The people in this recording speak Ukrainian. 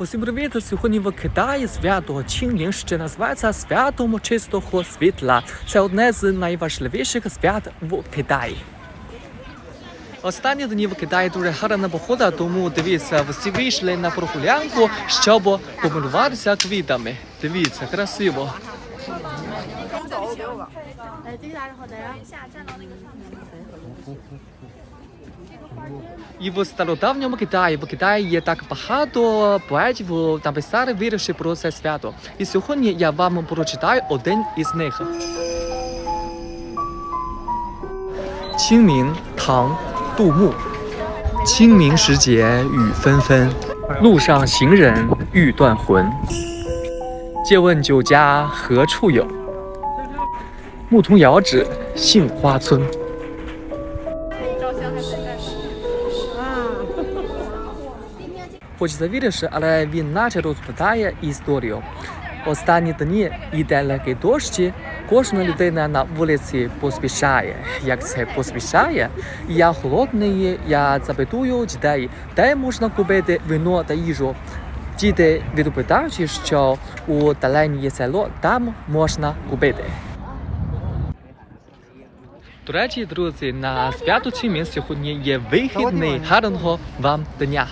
Усім привіт! Сьогодні в Китаї свято Чингін ще називається святом чистого світла. Це одне з найважливіших свят в Китаї. Останні дні в Китаї дуже гарна погода, тому дивіться, всі вийшли на прогулянку, щоб помилуватися квітами. Дивіться, красиво. 哎，对大好的呀。 І в стародавньому Китаї в Китаї є так багато поетів написали вірші про це свято. І сьогодні я вам прочитаю один із них. 清明，唐，杜牧。清明时节雨纷纷，路上行人欲断魂。借问酒家何处有？牧童遥指杏花村。 Хоч завіриш, але він наче розповідає історію. Останні дні йде легкий дощ, кожна людина на вулиці поспішає. Як це поспішає? Я голодний, я запитую дітей, де можна купити вино та їжу. Діти відповідають, що у далекнє є село там можна купити. До речі, друзі, на свято Чимін сьогодні є вихідний. Гарного вам дня!